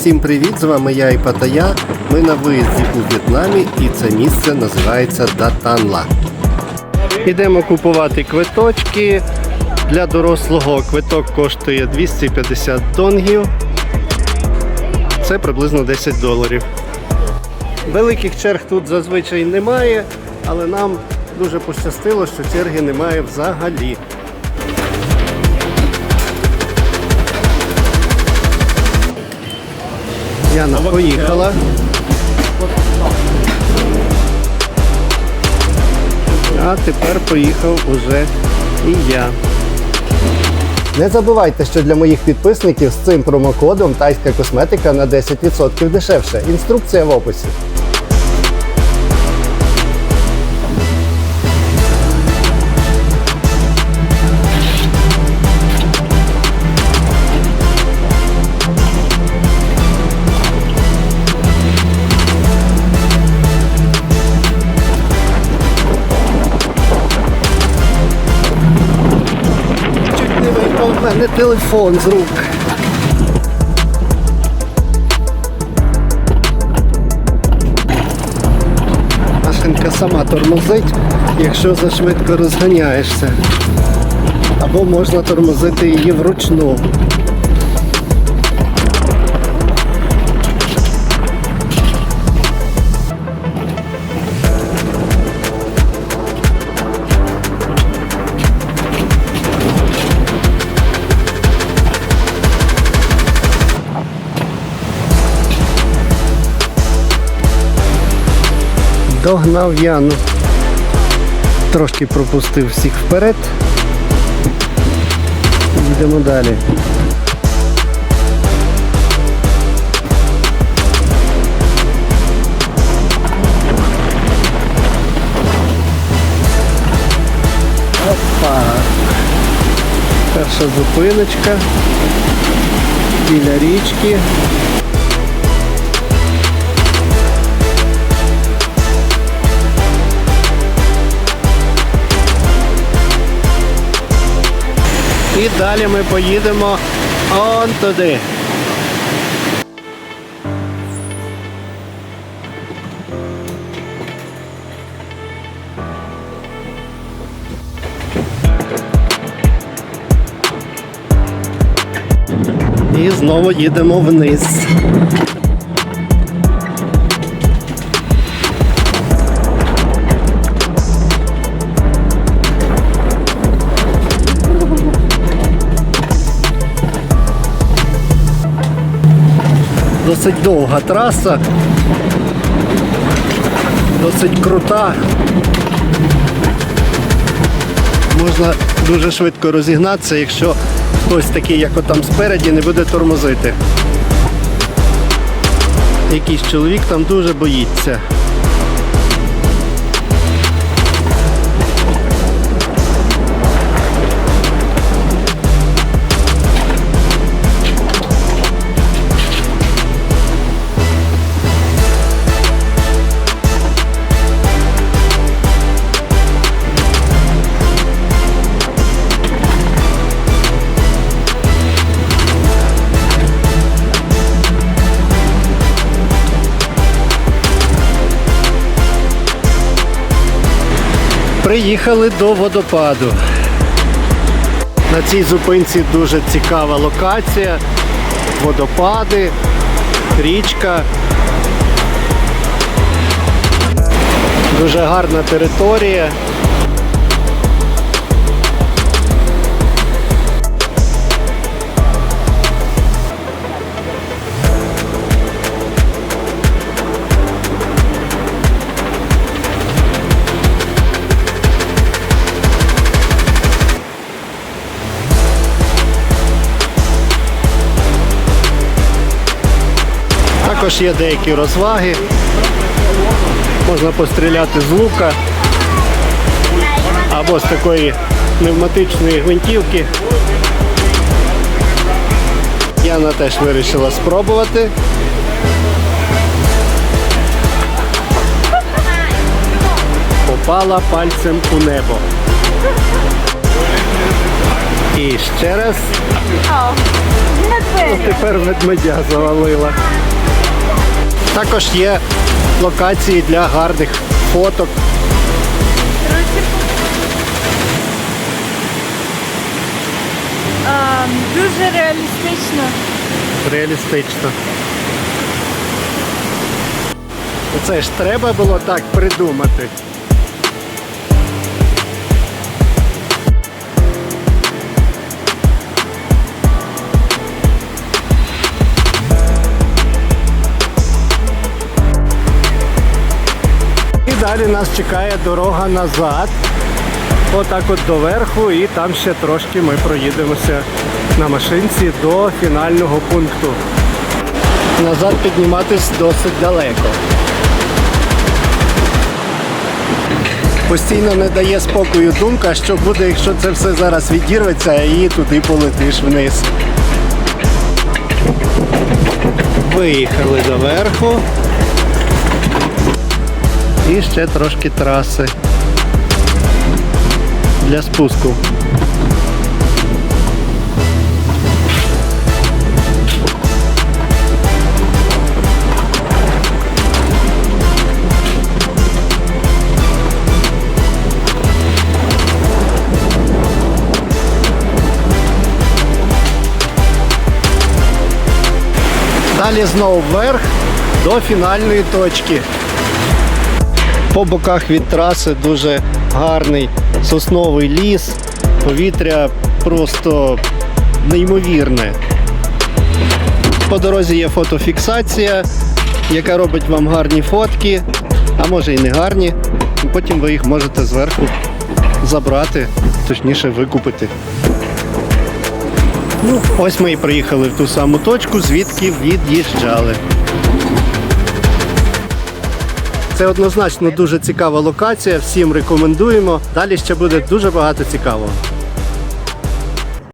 Всім привіт! З вами я і Патая. Ми на виїзді у В'єтнамі і це місце називається Датанла. Ідемо купувати квиточки. Для дорослого квиток коштує 250 донгів. Це приблизно 10 доларів. Великих черг тут зазвичай немає, але нам дуже пощастило, що черги немає взагалі. Яна поїхала. А тепер поїхав уже і я. Не забувайте, що для моїх підписників з цим промокодом тайська косметика на 10% дешевше. Інструкція в описі. Мене телефон з рук. Машинка сама тормозить, якщо зашвидко розганяєшся. Або можна тормозити її вручну. Догнав Яну. Трошки пропустив всіх вперед. Йдемо далі. Опа. Перша зупиночка біля річки. І далі ми поїдемо он туди. І знову їдемо вниз. Досить довга траса, досить крута. Можна дуже швидко розігнатися, якщо хтось такий, як отам спереді, не буде тормозити. Якийсь чоловік там дуже боїться. Приїхали до водопаду. На цій зупинці дуже цікава локація. Водопади, річка. Дуже гарна територія. Також є деякі розваги. Можна постріляти з лука або з такої пневматичної гвинтівки. Яна теж вирішила спробувати. Попала пальцем у небо. І ще раз. медведя. Тепер ведмедя завалила. Також є локації для гарних фоток. Дуже реалістично. Реалістично. Це ж треба було так придумати. Далі нас чекає дорога назад. Отак от доверху, і там ще трошки ми проїдемося на машинці до фінального пункту. Назад підніматись досить далеко. Постійно не дає спокою думка, що буде, якщо це все зараз відірветься і туди полетиш вниз. Виїхали доверху. І ще трошки траси для спуску. Далі знову вверх до фінальної точки. По боках від траси дуже гарний сосновий ліс, повітря просто неймовірне. По дорозі є фотофіксація, яка робить вам гарні фотки, а може і не гарні. Потім ви їх можете зверху забрати, точніше викупити. Ну, ось ми і приїхали в ту саму точку, звідки від'їжджали. Це однозначно дуже цікава локація. Всім рекомендуємо. Далі ще буде дуже багато цікавого.